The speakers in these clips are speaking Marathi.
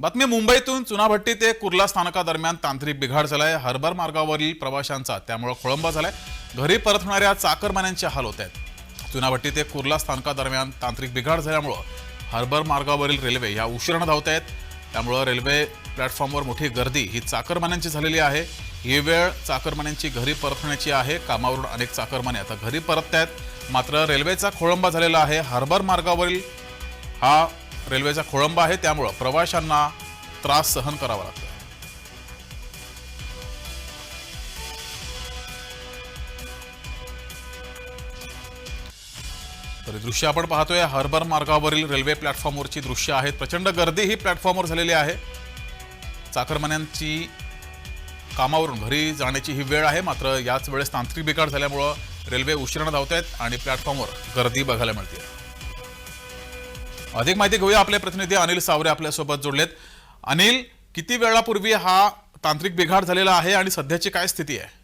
बातमी मुंबईतून चुनाभट्टी ते कुर्ला स्थानकादरम्यान तांत्रिक बिघाड झालाय. हर्बर मार्गावरील प्रवाशांचा त्यामुळे खोळंबा झालाय. घरी परतणाऱ्या चाकरमान्यांचे हाल होत आहेत. चुनाभट्टी ते कुर्ला स्थानकादरम्यान तांत्रिक बिघाड झाल्यामुळं हर्बर मार्गावरील रेल्वे ह्या उशिरानं धावत आहेत. त्यामुळं रेल्वे प्लॅटफॉर्मवर मोठी गर्दी ही चाकरमान्यांची झालेली आहे. ही वेळ चाकरमान्यांची घरी परतण्याची आहे. कामावरून अनेक चाकरमाने आता घरी परतत आहेत मात्र रेल्वेचा खोळंबा झालेला आहे. हर्बर मार्गावरील हा रेल्वेचा खोळंबा आहे त्यामुळं प्रवाशांना त्रास सहन करावा लागतो तर दृश्य आपण पाहतोय हार्बर मार्गावरील रेल्वे प्लॅटफॉर्मवरची दृश्य आहेत. प्रचंड गर्दी ही प्लॅटफॉर्मवर झालेली आहे. चाकरमान्यांची कामावरून घरी जाण्याची ही वेळ आहे मात्र याच वेळेस तांत्रिक बिघाड झाल्यामुळं रेल्वे उशिरानं धावत आहेत आणि प्लॅटफॉर्मवर गर्दी बघायला मिळते अधिक माहिती घेऊया आपले प्रतिनिधी अनिल सावरे आपल्यासोबत जोडलेत. अनिल किती वेळापूर्वी हा तांत्रिक बिघाड झालेला आहे आणि सध्याची काय स्थिती आहे?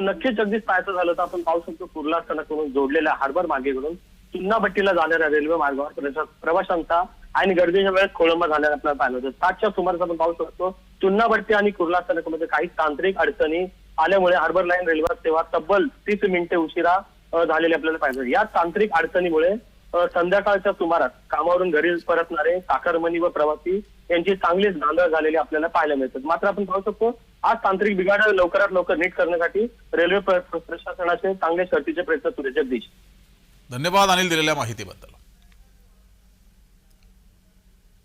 नक्कीच अगदीच पाहायचं झालं तर आपण पाहू शकतो कुर्ला स्थानकाकडून जोडलेल्या हार्बर मार्गेकडून चुन्नाभट्टीला जाणाऱ्या रेल्वे मार्गावर प्रवाशांचा आणि गर्दीच्या वेळेस खोळंबा झाल्याला आपल्याला पाहिलं होतं. सातच्या सुमारास आपण पाहू शकतो चुन्नाभट्टी आणि कुर्ला स्थानकामध्ये काही तांत्रिक अडचणी आल्यामुळे हार्बर लाईन रेल्वे सेवा तब्बल तीस मिनिटे उशिरा झालेली आपल्याला पाहिजे या तांत्रिक अडचणीमुळे संध्याकाळच्या सुमारास कामावरून घरी परतणारे साखरमणी व प्रवासी यांची चांगलीच धांदळ झालेली आपल्याला पाहायला मिळतात. मात्र आपण पाहू शकतो आज तांत्रिक बिघाड लवकरात लवकर नीट करण्यासाठी रेल्वे प्रशासनाचे चांगले शर्तीचे प्रयत्न सुरू जगदीश. धन्यवाद अनिल दिलेल्या माहितीबद्दल.